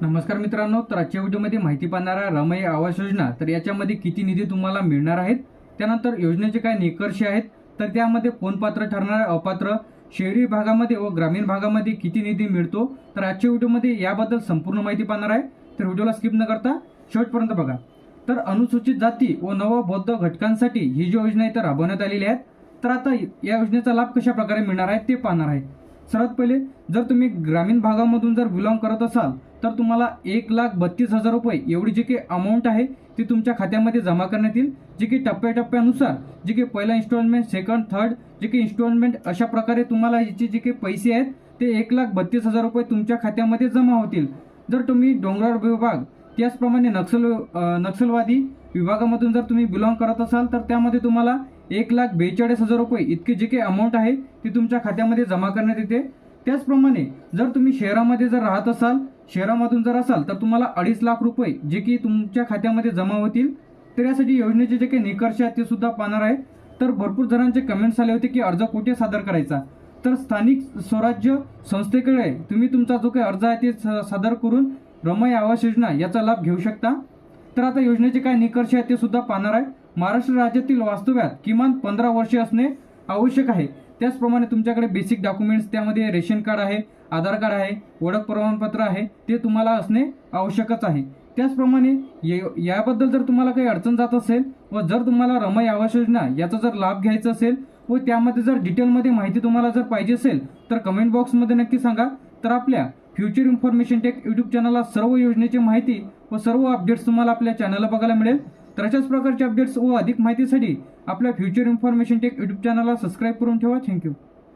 नमस्कार मित्रांनो तर आजच्या व्हिडिओमध्ये माहिती पाहणारा रमई आवास योजना तर याच्यामध्ये किती निधी तुम्हाला मिळणार आहेत? त्यानंतर योजनेचे काय निकर्ष आहेत तर त्यामध्ये कोण पात्र ठरणार आहे, अपात्र शहरी भागामध्ये व ग्रामीण भागामध्ये किती निधी मिळतो? तर आजच्या व्हिडिओमध्ये याबद्दल संपूर्ण माहिती पाहणार आहे तर व्हिडिओला स्किप न करता शेवटपर्यंत बघा. तर अनुसूचित जाती व नवबौद्ध घटकांसाठी ही जी योजना इथं राबवण्यात आलेली आहे तर आता या योजनेचा लाभ कशा प्रकारे मिळणार आहे ते पाहणार आहे. सर्वात पहिले जर तुम्ही ग्रामीण भागामधून जर बिलॉंग करत असाल तर तुम्हाला एक लाख बत्तीस हजार रुपये एवढी जी काही अमाऊंट आहे ती तुमच्या खात्यामध्ये जमा करण्यात येईल. जी की टप्प्याटप्प्यानुसार जी की पहिला इन्स्टॉलमेंट सेकंड थर्ड जी की इन्स्टॉलमेंट अशा प्रकारे तुम्हाला याचे जे काही पैसे आहेत ते एक लाख बत्तीस हजार रुपये तुमच्या खात्यामध्ये जमा होतील. जर तुम्ही डोंगराळ विभाग त्याचप्रमाणे नक्षल नक्सलवादी नक्षलवादी विभागामधून जर तुम्ही बिलॉंग करत असाल तर त्यामध्ये तुम्हाला एक लाख बेचाळीस हजार रुपये इतकी जी काही अमाऊंट आहे ती तुमच्या खात्यामध्ये जमा करण्यात येते. त्याचप्रमाणे जर तुम्ही शहरामध्ये जर राहत असाल शहरामधून जर असाल तर तुम्हाला अडीच लाख रुपये जे की तुमच्या खात्यामध्ये जमा होतील तर यासाठी योजनेचे जे काही निकर्ष आहेत ते सुद्धा पाहणार आहे. तर भरपूर जणांचे कमेंट्स आले होते की अर्ज कुठे सादर करायचा? तर स्थानिक स्वराज्य संस्थेकडे तुम्ही तुमचा जो काही अर्ज आहे ते स- सादर करून रमय आवास योजना याचा लाभ घेऊ शकता. तर आता योजनेचे काय निकर्ष आहेत ते सुद्धा पाहणार आहे. महाराष्ट्र राज्यातील वास्तव्यात किमान पंधरा वर्षे असणे आवश्यक आहे. त्याचप्रमाणे तुमच्याकडे बेसिक डॉक्युमेंट्स त्यामध्ये रेशन कार्ड आहे आधार कार्ड आहे ओळख प्रमाणपत्र आहे ते तुम्हाला असणे आवश्यकच आहे. त्याचप्रमाणे ये- याबद्दल जर तुम्हाला काही अडचण जात असेल व जर तुम्हाला रमय आवास योजना याचा जर लाभ घ्यायचा असेल व त्यामध्ये जर डिटेलमध्ये माहिती तुम्हाला जर पाहिजे असेल तर कमेंट बॉक्समध्ये नक्की सांगा. तर आपल्या फ्युचर इन्फॉर्मेशन टेक यूट्यूब चॅनलला सर्व योजनेची माहिती व सर्व अपडेट्स तुम्हाला आपल्या चॅनलला बघायला मिळेल. तर अशाच प्रकारचे अपडेट्स व अधिक माहितीसाठी आपल्या फ्युचर इन्फॉर्मेशन टेक यूट्यूब चॅनलला सबस्क्राईब करून ठेवा. Thank you